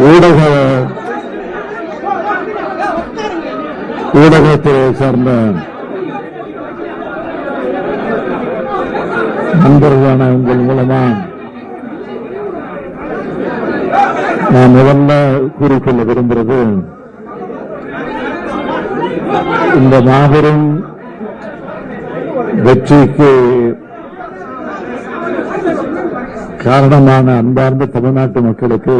ஊடக ஊடகத்துறையை சார்ந்த நண்பர்களான உங்கள் மூலமா நான் முதல்ல கூறிக்கொள்ள விரும்புகிறது இந்த மாபெரும் வெற்றிக்கு காரணமான அன்பார்ந்த தமிழ்நாட்டு மக்களுக்கு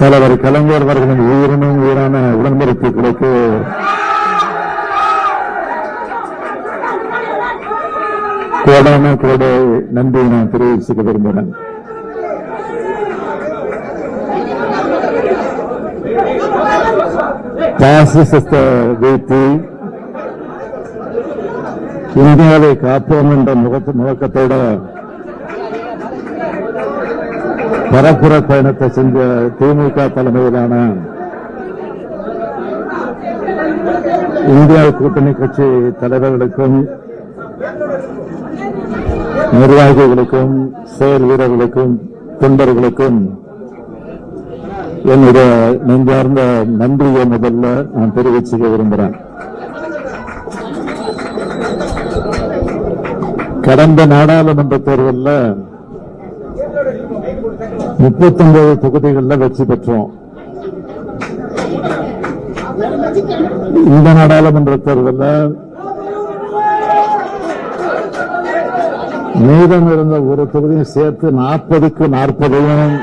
தலைவர் கலைஞர் அவர்களின் உயிரினும் உயிரான உடன்பிறப்புகளுக்கு கோடான கோடை நன்றி நான் தெரிவிச்சுக்க விரும்புகிறேன். பாசிசத்தை வீழ்த்தி இந்தியாவை காப்போம் என்ற முகத்து முழக்கத்தோட பரப்புற பயணத்தை செஞ்ச திமுக தலைமையிலான இந்தியா கூட்டணி கட்சி தலைவர்களுக்கும் நிர்வாகிகளுக்கும் செயல் வீரர்களுக்கும் தொண்டர்களுக்கும் என்னுடைய நெஞ்சார்ந்த நன்றியை முதல்ல நான் தெரிவிச்சுக்க விரும்புகிறேன். கடந்த நாடாளுமன்ற தேர்தலில் முப்பத்தொன்பது தொகுதிகளில் வெற்றி பெற்றோம். இந்த நாடாளுமன்ற தேர்தலில் மீதம் இருந்த ஒரு தொகுதியும் சேர்த்து நாற்பதுக்கு நாற்பதையும்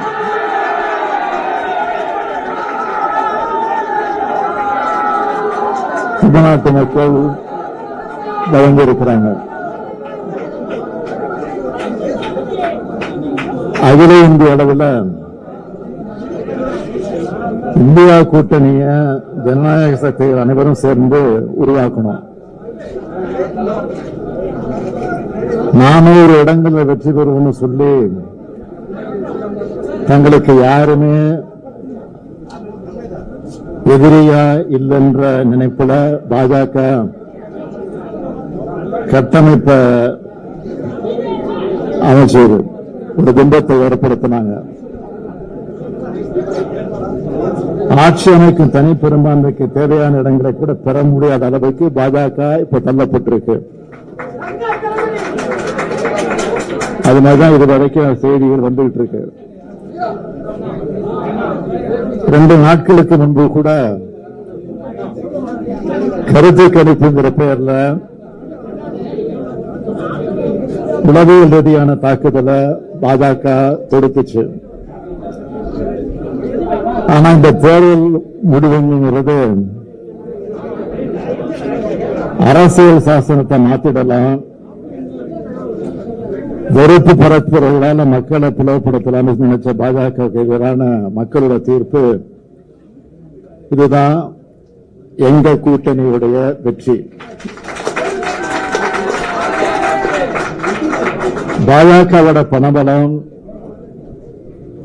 தமிழ்நாட்டு மக்கள் வழங்கியிருக்கிறாங்க. அகில இந்திய அளவில் இந்தியா கூட்டணிய ஜனநாயக சக்திகள் அனைவரும் சேர்ந்து உருவாக்கணும். நானூறு இடங்களில் வெற்றி பெறுவோம்னு சொல்லி தங்களுக்கு யாருமே எதிரியா இல்லைன்ற நினைப்புல பாஜக கட்டமைப்ப அமைச்சர் ஒரு பிம்பத்தை ஏற்படுத்தினாங்க. ஆட்சி அமைக்கும் தனி பெரும்பான்மைக்கு தேவையான இடங்களை கூட பெற முடியாத அளவுக்கு பாஜக இப்ப தள்ளப்பட்டிருக்கு. அது மாதிரிதான் இது வரைக்கும் செய்திகள் வந்துகிட்டு இருக்கு. ரெண்டு நாட்களுக்கு முன்பு கூட கருத்து கணிப்புங்கிற பெயர்ல உளவியல் ரீதியான தாக்குதலை பாஜக தொடுத்துச்சு. ஆனா இந்த தேர்தல் முடிவுங்கிறது அரசியல் சாசனத்தை மாத்திடலாம். வெறுப்பு பரப்புறவர்களால மக்களை பிளவுபடுத்தலாம்னு நினைச்ச பாஜக எதிரான மக்களோட தீர்ப்பு இதுதான் எங்க கூட்டணியுடைய வெற்றி. பாஜகவோட பணபலம்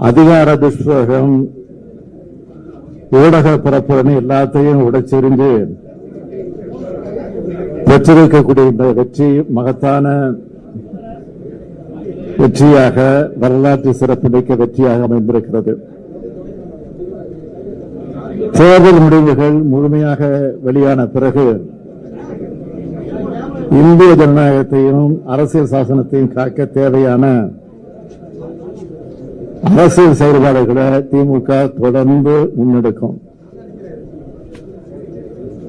அதிகார துஷ்பிரகம் ஊடக பரப்புரணி எல்லாத்தையும் உடைச்செறிந்து பெற்றிருக்கக்கூடிய இந்த வெற்றி மகத்தான வெற்றியாக வரலாற்று சிறப்புமிக்க வெற்றியாக அமைந்திருக்கிறது. தேர்தல் முடிவுகள் முழுமையாக வெளியான பிறகு இந்திய ஜனநாயகத்தையும் அரசியல் சாசனத்தையும் காக்க தேவையான அரசியல் செயல்பாடுகளை திமுக தொடர்ந்து முன்னெடுக்கும்.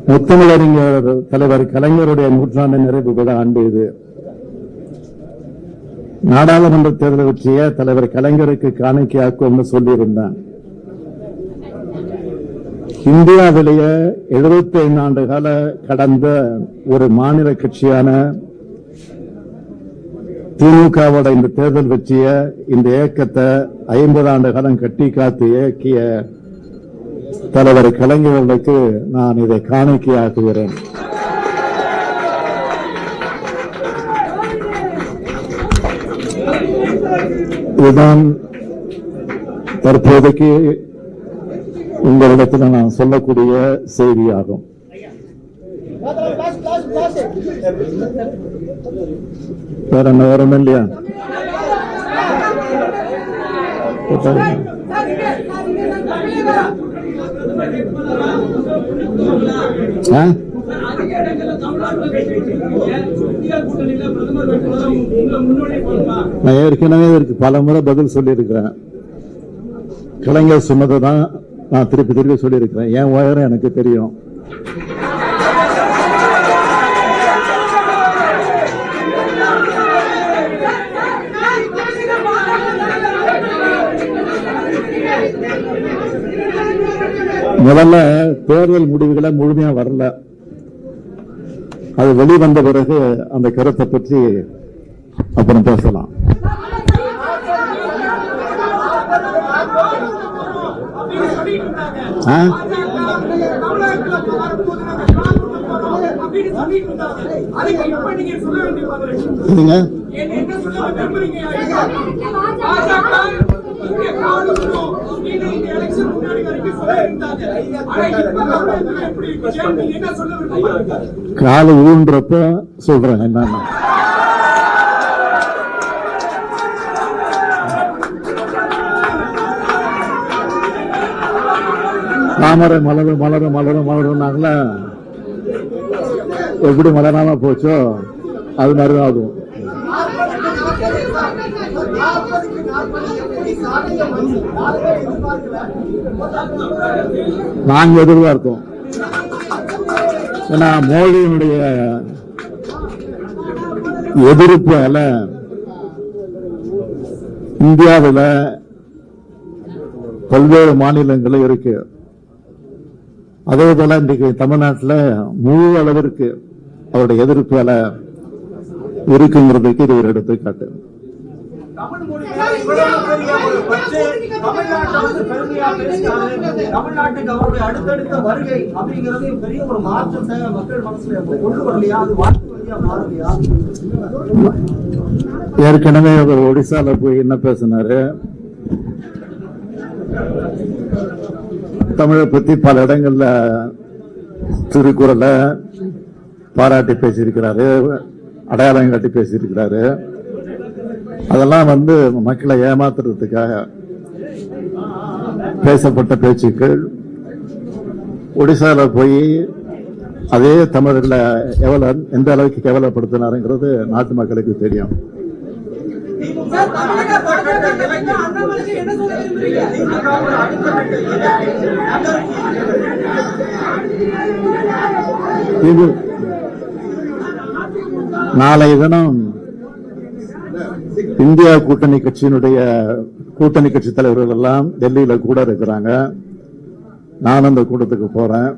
முத்தமிழறிஞர் தலைவர் கலைஞருடைய நூற்றாண்டு நிறைவு விழா ஆண்டு இது. நாடாளுமன்ற தேர்தல் பற்றிய தலைவர் கலைஞருக்கு காணிக்கையாக்கும்னு சொல்லியிருந்தான். இந்தியாவிலேயே 75 ஆண்டு கால கடந்த ஒரு மாநில கட்சியான திமுகவோட இந்த தேர்தல் வெற்றிய இந்த இயக்கத்தை ஐம்பது ஆண்டு காலம் கட்டி காத்து இயக்கிய தலைவர் கலைஞர்களுக்கு நான் இதை காணிக்கையாக்குகிறேன். இதுதான் தற்போதைக்கு உங்களிடத்தில் நான் சொல்லக்கூடிய செய்தியாகும். வேற என்ன வேற ஒண்ணும் இல்லையா? நான் ஏற்கனவே இதற்கு பல முறை பதில் சொல்லியிருக்கிறேன். கலைஞர் சொன்னதை தான் நான் திருப்பி திருப்பி சொல்லியிருக்கிறேன். என் உயரம் எனக்கு தெரியும். முதல்ல தேர்தல் முடிவுகளை முழுமையா வரல. அது வெளிவந்த பிறகு அந்த கருத்தை பற்றி அப்புறம் பேசலாம். என்ன என்ன என்ன விரும்புறீங்க காலை ஊன்றப்ப சொல்றேன் என்னன்னா. தாமரை மலரும் மலரும் மலரும் மலரும்னாங்கள எப்படி மலராம போச்சோ அது மாதிரி தான் ஆகும். நாங்க எதிர்பார்த்தோம் ஏன்னா மோடியினுடைய எதிர்ப்பால இந்தியாவில் பல்வேறு மாநிலங்களும் இருக்கு. அதே போல இன்றைக்கு தமிழ்நாட்டில் முழு அளவிற்கு அவருடைய எதிர்ப்பு அல இருக்குங்கிறதுக்கு இது ஒரு எடுத்துக்காட்டு ஏற்கனவே அவர் ஒடிசால போய் என்ன பேசினாரு? தமிழை பத்தி பல இடங்கள்ல திருக்குறளை பாராட்டி பேசியிருக்கிறாரு அடையாளம் காட்டி பேசியிருக்கிறாரு. அதெல்லாம் வந்து மக்களை ஏமாத்துறதுக்காக பேசப்பட்ட பேச்சுக்கள். ஒடிசால போய் அதே தமிழர்களை எவ்வளவு எந்த அளவுக்கு கேவலப்படுத்தினாருங்கிறது நாட்டு மக்களுக்கு தெரியும். இது நாளைய தினம் இந்தியா கூட்டணி கட்சியினுடைய கூட்டணி கட்சி தலைவர்கள் எல்லாம் டெல்லியில கூட இருக்கிறாங்க. நான் அந்த கூட்டத்துக்கு போறேன்.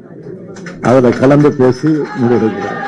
அதில் கலந்து பேசி முடிவெடுக்கிறேன்.